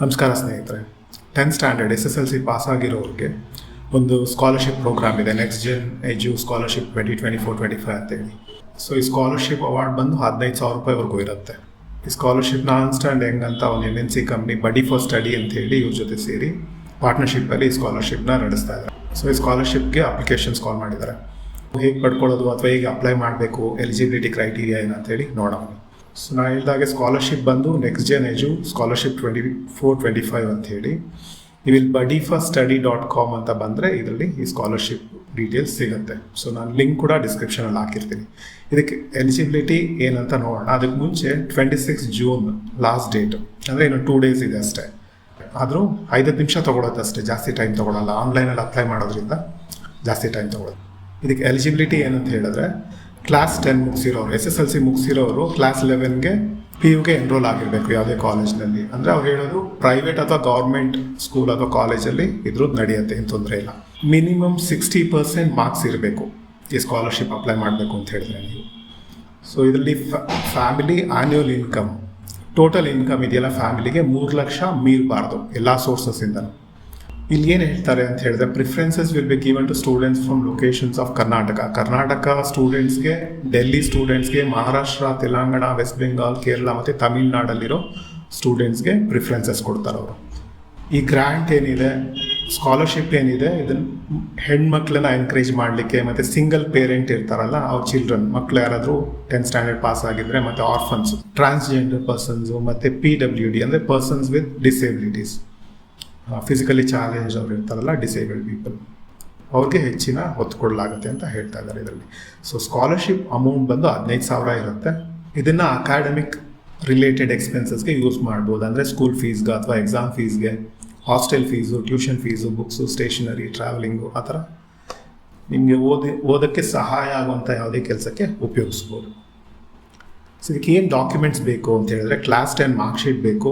ನಮಸ್ಕಾರ ಸ್ನೇಹಿತರೆ. Tenth standard S S L C pass ಆಗಿರೋರಿಗೆ ಒಂದು ಸ್ಕಾಲರ್ಶಿಪ್ ಪ್ರೋಗ್ರಾಮ್ ಇದೆ next gen edu scholarship twenty twenty four twenty five ಅಂತೇಳಿ. So ಈ scholarship award ಬಂದು ಹದಿನೈದು ಸಾವಿರ ರೂಪಾಯಿವರೆಗೂ ಇರುತ್ತೆ. ಈ ಸ್ಕಾಲರ್ಶಿಪ್ನ ಅನ್ಸ್ಟ್ಯಾಂಡ್ ಹೆಂಗಂತ ಒಂದು N N C company buddy for study ಅಂತ ಹೇಳಿ ಇವ್ರ ಜೊತೆ ಸೇರಿ ಪಾರ್ಟ್ನರ್ಶಿಪ್ಪಲ್ಲಿ ಈ ಸ್ಕಾಲರ್ಶಿಪ್ನ ನಡೆಸ್ತಾ ಇದ್ದಾರೆ ಸೊ ಈ ಸ್ಕಾಲರ್ಶಿಪ್ಗೆ ಅಪ್ಲಿಕೇಶನ್ಸ್ ಕಾಲ್ ಮಾಡಿದ್ದಾರೆ ಹೇಗೆ ಪಡ್ಕೊಳ್ಳೋದು ಅಥವಾ ಹೇಗೆ ಅಪ್ಲೈ ಮಾಡಬೇಕು ಎಲಿಜಿಬಿಲಿಟಿ ಕ್ರೈಟೀರಿಯಾ ಏನಂತೇಳಿ ನೋಡೋಣ. ಸೊ ನಾನು ಹೇಳಿದಾಗೆ ಸ್ಕಾಲರ್ಶಿಪ್ ಬಂದು next gen edu scholarship twenty four twenty five ಅಂತ ಹೇಳಿ, ನೀವು ಇಲ್ಲಿ ಬಡಿ ಫಾರ್ ಸ್ಟಡಿ ಡಾಟ್ ಕಾಮ್ ಅಂತ ಬಂದರೆ ಇದರಲ್ಲಿ ಈ ಸ್ಕಾಲರ್ಶಿಪ್ ಡೀಟೇಲ್ಸ್ ಸಿಗುತ್ತೆ. ಸೊ ನಾನು ಲಿಂಕ್ ಕೂಡ ಡಿಸ್ಕ್ರಿಪ್ಷನಲ್ಲಿ ಹಾಕಿರ್ತೀನಿ. ಇದಕ್ಕೆ ಎಲಿಜಿಬಿಲಿಟಿ ಏನಂತ ನೋಡೋಣ. ಅದಕ್ಕೆ ಮುಂಚೆ twenty six June last date ಅಂದರೆ ಇನ್ನು ಟೂ ಡೇಸ್ ಇದೆ ಅಷ್ಟೇ. ಆದರೂ ಐದತ್ತು ನಿಮಿಷ ತೊಗೊಳತ್ತೆ ಅಷ್ಟೇ. ಜಾಸ್ತಿ ಟೈಮ್ ತೊಗೊಳಲ್ಲ. ಆನ್ಲೈನಲ್ಲಿ ಅಪ್ಲೈ ಮಾಡೋದ್ರಿಂದ ಜಾಸ್ತಿ ಟೈಮ್ ತೊಗೊಳೋದು ಇದಕ್ಕೆ ಎಲಿಜಿಬಿಲಿಟಿ ಏನಂತ ಹೇಳಿದ್ರೆ ಕ್ಲಾಸ್ ಟೆನ್ ಮುಗಿಸಿರೋರು ಎಸ್ ಎಸ್ ಎಲ್ ಸಿ ಮುಗಿಸಿರೋರು ಕ್ಲಾಸ್ ಲೆವೆನ್ಗೆ ಪಿ ಯುಗೆ ಎನ್ರೋಲ್ ಆಗಿರಬೇಕು ಯಾವುದೇ ಕಾಲೇಜ್ನಲ್ಲಿ ಅಂದರೆ ಅವ್ರು ಹೇಳೋದು ಪ್ರೈವೇಟ್ ಅಥವಾ ಗೌರ್ಮೆಂಟ್ ಸ್ಕೂಲ್ ಅಥವಾ ಕಾಲೇಜಲ್ಲಿ ಇದ್ರದ್ದು ನಡೆಯುತ್ತೆ, ಏನು ತೊಂದರೆ ಇಲ್ಲ. ಮಿನಿಮಮ್ ಸಿಕ್ಸ್ಟಿ ಪರ್ಸೆಂಟ್ ಮಾರ್ಕ್ಸ್ ಇರಬೇಕು. ಈ ಸ್ಕಾಲರ್ಶಿಪ್ ಅಪ್ಲೈ ಮಾಡಬೇಕು ಅಂತ ಹೇಳಿದ್ರೆ ನೀವು. ಸೊ ಇದರಲ್ಲಿ family annual income total income ಇದೆಯಲ್ಲ ಫ್ಯಾಮಿಲಿಗೆ ಮೂರು ಲಕ್ಷ ಮೀರಬಾರ್ದು, ಎಲ್ಲ ಸೋರ್ಸಸ್ಸಿಂದ ಇಲ್ಲಿ ಏನು ಹೇಳ್ತಾರೆ ಅಂತ ಹೇಳಿದ್ರೆ preferences will be given to students from locations of Karnataka Karnataka ಸ್ಟೂಡೆಂಟ್ಸ್ಗೆ ಡೆಲ್ಲಿ ಸ್ಟೂಡೆಂಟ್ಸ್ಗೆ ಮಹಾರಾಷ್ಟ್ರ ತೆಲಂಗಾಣ ವೆಸ್ಟ್ ಬೆಂಗಾಲ್ ಕೇರಳ ಮತ್ತು ತಮಿಳ್ನಾಡಲ್ಲಿರೋ ಸ್ಟೂಡೆಂಟ್ಸ್ಗೆ ಪ್ರಿಫರೆನ್ಸಸ್ ಕೊಡ್ತಾರೆ ಅವರು. ಈ ಗ್ರ್ಯಾಂಟ್ ಏನಿದೆ ಸ್ಕಾಲರ್ಶಿಪ್ ಏನಿದೆ ಇದನ್ನು ಹೆಣ್ಮಕ್ಳನ್ನ ಎನ್ಕರೇಜ್ ಮಾಡಲಿಕ್ಕೆ ಮತ್ತು ಸಿಂಗಲ್ ಪೇರೆಂಟ್ ಇರ್ತಾರಲ್ಲ, ಅವ್ರ ಚಿಲ್ಡ್ರನ್ ಮಕ್ಕಳು ಯಾರಾದರೂ ಟೆಂತ್ ಸ್ಟ್ಯಾಂಡರ್ಡ್ ಪಾಸ್ ಆಗಿದ್ರೆ ಮತ್ತು ಆರ್ಫನ್ಸ್ ಟ್ರಾನ್ಸ್ಜೆಂಡರ್ ಪರ್ಸನ್ಸು ಮತ್ತು ಪಿ ಡಬ್ಲ್ಯೂ ಡಿ ಅಂದರೆ persons with disabilities physically challenge ಅವ್ರು ಇರ್ತಾರಲ್ಲ ಡಿಸೇಬಲ್ಡ್ ಪೀಪಲ್ ಅವ್ರಿಗೆ ಹೆಚ್ಚಿನ ಒತ್ತು ಕೊಡಲಾಗುತ್ತೆ ಅಂತ ಹೇಳ್ತಾ ಇದ್ದಾರೆ ಇದರಲ್ಲಿ. ಸೊ ಸ್ಕಾಲರ್ಶಿಪ್ ಅಮೌಂಟ್ ಬಂದು ಹದಿನೈದು ಸಾವಿರ ಇರುತ್ತೆ. ಇದನ್ನು ಅಕಾಡೆಮಿಕ್ ರಿಲೇಟೆಡ್ ಎಕ್ಸ್ಪೆನ್ಸಸ್ಗೆ ಯೂಸ್ ಮಾಡ್ಬೋದು. ಅಂದರೆ ಸ್ಕೂಲ್ ಫೀಸ್ಗೆ ಅಥವಾ exam ಫೀಸ್ಗೆ hostel fees tuition fees books stationery travelling ಆ ಥರ ನಿಮಗೆ ಓದಿ, ಓದೋಕ್ಕೆ ಸಹಾಯ ಆಗುವಂಥ ಯಾವುದೇ ಕೆಲಸಕ್ಕೆ ಉಪಯೋಗಿಸ್ಬೋದು. ಸೊ ಇದಕ್ಕೆ ಏನು ಡಾಕ್ಯುಮೆಂಟ್ಸ್ ಬೇಕು ಅಂತ ಹೇಳಿದ್ರೆ ಕ್ಲಾಸ್ ಟೆನ್ ಮಾರ್ಕ್ಶೀಟ್ ಬೇಕು.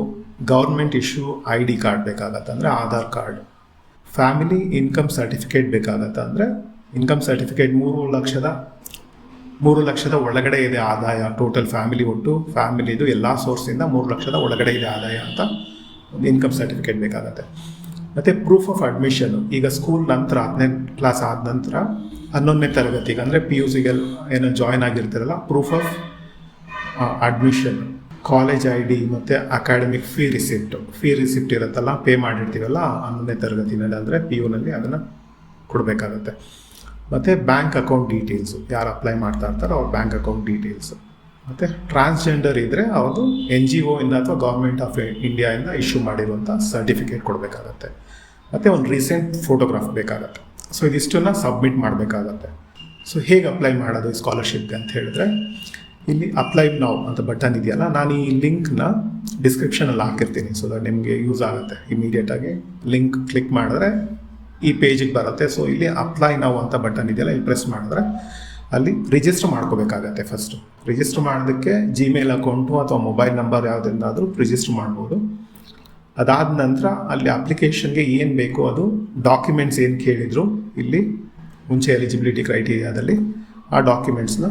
Government issue I D card ಬೇಕಾಗತ್ತೆ ಅಂದರೆ Aadhaar card. Family income certificate ಬೇಕಾಗತ್ತೆ ಅಂದರೆ ಇನ್ಕಮ್ ಸರ್ಟಿಫಿಕೇಟ್ ಮೂರು ಲಕ್ಷದ ಮೂರು ಲಕ್ಷದ ಒಳಗಡೆ ಇದೆ ಆದಾಯ, ಟೋಟಲ್ ಫ್ಯಾಮಿಲಿ ಒಟ್ಟು. ಫ್ಯಾಮಿಲಿದು ಎಲ್ಲ ಸೋರ್ಸಿಂದ ಮೂರು ಲಕ್ಷದ ಒಳಗಡೆ ಇದೆ ಆದಾಯ ಅಂತ ಒಂದು ಇನ್ಕಮ್ ಸರ್ಟಿಫಿಕೇಟ್ ಬೇಕಾಗತ್ತೆ. ಮತ್ತು ಪ್ರೂಫ್ ಆಫ್ ಅಡ್ಮಿಷನು ಈಗ ಸ್ಕೂಲ್ ನಂತರ, ಹತ್ತನೇ ಕ್ಲಾಸ್ ಆದ ನಂತರ, ಹನ್ನೊಂದನೇ ತರಗತಿಗೆ, ಅಂದರೆ ಪಿ ಯು ಸಿಗೆ ಏನೋ join ಆಗಿರ್ತಾರಲ್ಲ proof of admission college I D ಮತ್ತು academic fee receipt fee receipt ಇರುತ್ತಲ್ಲ ಪೇ ಮಾಡಿರ್ತೀವಲ್ಲ, ಹನ್ನೊಂದನೇ ತರಗತಿನಲ್ಲಿ ಅಂದರೆ ಪಿ ಯುನಲ್ಲಿ ಅದನ್ನು ಕೊಡಬೇಕಾಗತ್ತೆ. ಮತ್ತು ಬ್ಯಾಂಕ್ ಅಕೌಂಟ್ ಡೀಟೇಲ್ಸು ಯಾರು ಅಪ್ಲೈ ಮಾಡ್ತಾ ಇರ್ತಾರೋ ಅವ್ರ ಬ್ಯಾಂಕ್ ಅಕೌಂಟ್ ಡೀಟೇಲ್ಸು ಮತ್ತು ಟ್ರಾನ್ಸ್ಜೆಂಡರ್ ಇದ್ದರೆ ಅವ್ರದ್ದು ಎನ್ ಜಿ ಇಂದ ಅಥವಾ ಗೌರ್ಮೆಂಟ್ ಆಫ್ ಇಂಡಿಯಾಯಿಂದ ಇಶ್ಯೂ ಮಾಡಿರುವಂಥ ಸರ್ಟಿಫಿಕೇಟ್ ಕೊಡಬೇಕಾಗತ್ತೆ. ಮತ್ತು ಒಂದು ರೀಸೆಂಟ್ ಫೋಟೋಗ್ರಾಫ್ ಬೇಕಾಗತ್ತೆ. ಸೊ ಇದಿಷ್ಟನ್ನು ಸಬ್ಮಿಟ್ ಮಾಡಬೇಕಾಗತ್ತೆ. ಸೊ ಹೇಗೆ ಅಪ್ಲೈ ಮಾಡೋದು ಸ್ಕಾಲರ್ಶಿಪ್ ಅಂತ ಹೇಳಿದ್ರೆ ಇಲ್ಲಿ ಅಪ್ಲೈ ನಾವು ಅಂತ ಬಟನ್ ಇದೆಯಲ್ಲ, ನಾನು ಈ ಲಿಂಕ್ನ ಡಿಸ್ಕ್ರಿಪ್ಷನಲ್ಲಿ ಹಾಕಿರ್ತೀನಿ ಸೊ ದಟ್ ನಿಮಗೆ ಯೂಸ್ ಆಗುತ್ತೆ. ಇಮಿಡಿಯೇಟಾಗಿ ಲಿಂಕ್ ಕ್ಲಿಕ್ ಮಾಡಿದ್ರೆ ಈ ಪೇಜಿಗೆ ಬರುತ್ತೆ. ಸೊ ಇಲ್ಲಿ ಅಪ್ಲೈ ನಾವು ಅಂತ ಬಟನ್ ಇದೆಯಲ್ಲ, ಇಲ್ಲಿ ಪ್ರೆಸ್ ಮಾಡಿದ್ರೆ ಅಲ್ಲಿ ರಿಜಿಸ್ಟರ್ ಮಾಡ್ಕೋಬೇಕಾಗತ್ತೆ ಫಸ್ಟು ರಿಜಿಸ್ಟರ್ ಮಾಡೋದಕ್ಕೆ ಜಿಮೇಲ್ ಅಕೌಂಟು ಅಥವಾ ಮೊಬೈಲ್ ನಂಬರ್ ಯಾವುದರಿಂದಾದರೂ ರಿಜಿಸ್ಟರ್ ಮಾಡ್ಬೋದು. ಅದಾದ ನಂತರ ಅಲ್ಲಿ ಅಪ್ಲಿಕೇಶನ್ಗೆ ಏನು ಬೇಕು ಅದು ಡಾಕ್ಯುಮೆಂಟ್ಸ್ ಏನು ಕೇಳಿದ್ರು, ಇಲ್ಲಿ ಮುಂಚೆ ಎಲಿಜಿಬಿಲಿಟಿ ಕ್ರೈಟೀರಿಯಾದಲ್ಲಿ ಆ ಡಾಕ್ಯುಮೆಂಟ್ಸ್ನ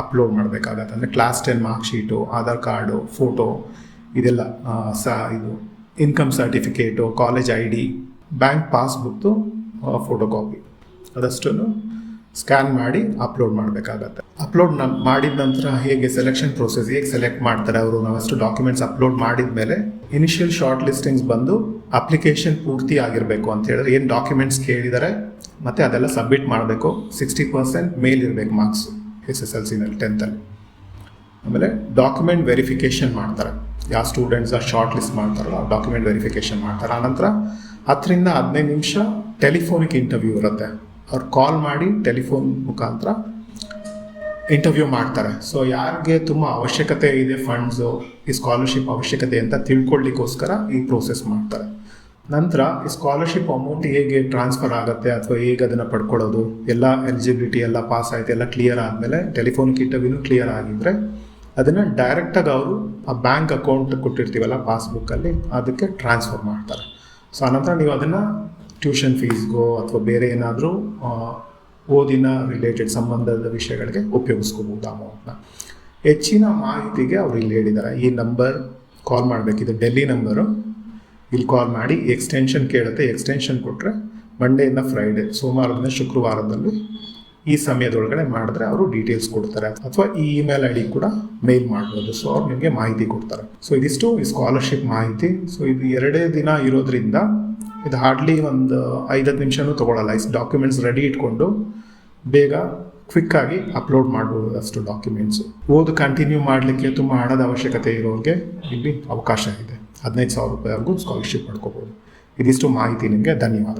ಅಪ್ಲೋಡ್ ಮಾಡಬೇಕಾಗತ್ತೆ. ಅಂದರೆ class ten mark sheet Aadhaar card photo ಇದೆಲ್ಲ ಸ, ಇದು income certificate college I D bank ಪಾಸ್ಬುಕ್ದು photo copy ಅದಷ್ಟನ್ನು ಸ್ಕ್ಯಾನ್ ಮಾಡಿ ಅಪ್ಲೋಡ್ ಮಾಡಬೇಕಾಗತ್ತೆ. ಅಪ್ಲೋಡ್ನ, ಮಾಡಿದ ನಂತರ ಹೇಗೆ ಸೆಲೆಕ್ಷನ್ ಪ್ರೋಸೆಸ್ ಹೇಗೆ ಸೆಲೆಕ್ಟ್ ಮಾಡ್ತಾರೆ ಅವರು, ನಾವಷ್ಟು ಡಾಕ್ಯುಮೆಂಟ್ಸ್ ಅಪ್ಲೋಡ್ ಮಾಡಿದ ಮೇಲೆ ಇನಿಷಿಯಲ್ ಶಾರ್ಟ್ ಲಿಸ್ಟಿಂಗ್ಸ್ ಬಂದು ಅಪ್ಲಿಕೇಶನ್ ಪೂರ್ತಿ ಆಗಿರಬೇಕು ಅಂತ ಹೇಳಿದ್ರೆ, ಏನು ಡಾಕ್ಯುಮೆಂಟ್ಸ್ ಕೇಳಿದ್ದಾರೆ ಮತ್ತು ಅದೆಲ್ಲ ಸಬ್ಮಿಟ್ ಮಾಡಬೇಕು ಸಿಕ್ಸ್ಟಿ ಪರ್ಸೆಂಟ್ ಮೇಲ್ ಇರಬೇಕು ಮಾರ್ಕ್ಸ್ ಎಸ್ ಎಸ್ ಎಲ್ ಸಿನಲ್ಲಿ ಟೆಂತಲ್ಲಿ ಆಮೇಲೆ ಡಾಕ್ಯುಮೆಂಟ್ ವೆರಿಫಿಕೇಷನ್ ಮಾಡ್ತಾರೆ. ಯಾವ ಸ್ಟೂಡೆಂಟ್ಸ್ ಶಾರ್ಟ್ ಲಿಸ್ಟ್ ಮಾಡ್ತಾರಲ್ಲ ಡಾಕ್ಯುಮೆಂಟ್ ವೆರಿಫಿಕೇಷನ್ ಮಾಡ್ತಾರೆ. ಆನಂತರ ಹತ್ತರಿಂದ ಹದಿನೈದು ನಿಮಿಷ ಟೆಲಿಫೋನಿಕ್ ಇಂಟರ್ವ್ಯೂ ಇರುತ್ತೆ. ಅವ್ರು ಕಾಲ್ ಮಾಡಿ ಟೆಲಿಫೋನ್ ಮುಖಾಂತರ ಇಂಟರ್ವ್ಯೂ ಮಾಡ್ತಾರೆ. ಸೊ ಯಾರಿಗೆ ತುಂಬ ಅವಶ್ಯಕತೆ ಇದೆ ಫಂಡ್ಸು ಈ ಸ್ಕಾಲರ್ಶಿಪ್ ಅವಶ್ಯಕತೆ ಅಂತ ತಿಳ್ಕೊಳ್ಳಿಕ್ಕೋಸ್ಕರ ಈ ಪ್ರೋಸೆಸ್ ಮಾಡ್ತಾರೆ. ನಂತರ ಈ ಸ್ಕಾಲರ್ಶಿಪ್ ಅಮೌಂಟ್ ಹೇಗೆ ಟ್ರಾನ್ಸ್ಫರ್ ಆಗುತ್ತೆ ಅಥವಾ ಹೇಗೆ ಅದನ್ನು ಪಡ್ಕೊಳ್ಳೋದು? ಎಲ್ಲ ಎಲಿಜಿಬಿಲಿಟಿ ಎಲ್ಲ ಪಾಸ್ ಆಯಿತು, ಎಲ್ಲ ಕ್ಲಿಯರ್ ಆದಮೇಲೆ ಟೆಲಿಫೋನ್ ಕಿಟವಿನೂ ಕ್ಲಿಯರ್ ಆಗಿದ್ದರೆ ಅದನ್ನು ಡೈರೆಕ್ಟಾಗಿ ಅವರು ಆ ಬ್ಯಾಂಕ್ ಅಕೌಂಟ್ ಕೊಟ್ಟಿರ್ತೀವಲ್ಲ ಪಾಸ್ಬುಕ್ಕಲ್ಲಿ ಅದಕ್ಕೆ ಟ್ರಾನ್ಸ್ಫರ್ ಮಾಡ್ತಾರೆ. ಸೊ ಆನಂತರ ನೀವು ಅದನ್ನು ಟ್ಯೂಷನ್ ಫೀಸ್ಗೋ ಅಥವಾ ಬೇರೆ ಏನಾದರೂ ಓದಿನ ರಿಲೇಟೆಡ್ ಸಂಬಂಧದ ವಿಷಯಗಳಿಗೆ ಉಪಯೋಗಿಸ್ಕೋಬೋದು ಅಮೌಂಟ್ನ ಹೆಚ್ಚಿನ ಮಾಹಿತಿಗೆ ಅವ್ರು ಇಲ್ಲಿ ಹೇಳಿದ್ದಾರೆ. ಈ ನಂಬರ್ ಕಾಲ್ ಮಾಡಬೇಕಿದೆ ಡೆಲ್ಲಿ ನಂಬರು ಇಲ್ಲಿ ಕಾಲ್ ಮಾಡಿ ಎಕ್ಸ್ಟೆನ್ಷನ್ ಕೇಳುತ್ತೆ. ಎಕ್ಸ್ಟೆನ್ಷನ್ ಕೊಟ್ಟರೆ ಮಂಡೆಯಿಂದ ಫ್ರೈಡೆ ಸೋಮವಾರದಿಂದ ಶುಕ್ರವಾರದಲ್ಲಿ ಈ ಸಮಯದೊಳಗಡೆ ಮಾಡಿದ್ರೆ ಅವರು ಡೀಟೇಲ್ಸ್ ಕೊಡ್ತಾರೆ. ಅಥವಾ ಈ ಇಮೇಲ್ ಐ ಡಿ ಕೂಡ ಮೇಲ್ ಮಾಡ್ಬೋದು. ಸೊ ಅವ್ರು ನಿಮಗೆ ಮಾಹಿತಿ ಕೊಡ್ತಾರೆ. ಸೊ ಇದಿಷ್ಟು ಈ ಸ್ಕಾಲರ್ಶಿಪ್ ಮಾಹಿತಿ. ಸೊ ಇದು ಎರಡೇ ದಿನ ಇರೋದ್ರಿಂದ ಇದು ಹಾರ್ಡ್ಲಿ ಒಂದು ಐದತ್ತು ನಿಮಿಷನೂ ತೊಗೊಳಲ್ಲ. ಇಷ್ಟು ಡಾಕ್ಯುಮೆಂಟ್ಸ್ ರೆಡಿ ಇಟ್ಕೊಂಡು ಬೇಗ ಕ್ವಿಕ್ಕಾಗಿ ಅಪ್ಲೋಡ್ ಮಾಡ್ಬೋದು ಅಷ್ಟು ಡಾಕ್ಯುಮೆಂಟ್ಸು ಓದು ಕಂಟಿನ್ಯೂ ಮಾಡಲಿಕ್ಕೆ ತುಂಬ ಹಣದ ಅವಶ್ಯಕತೆ ಇರೋರಿಗೆ ಇಲ್ಲಿ ಅವಕಾಶ ಇದೆ. ಹದಿನೈದು ಸಾವಿರ ರೂಪಾಯಿವರೆಗೂ ಸ್ಕಾಲರ್ಶಿಪ್ ಮಾಡ್ಕೋಬೋದು. ಇದಿಷ್ಟು ಮಾಹಿತಿ ನಿಮಗೆ ಧನ್ಯವಾದ.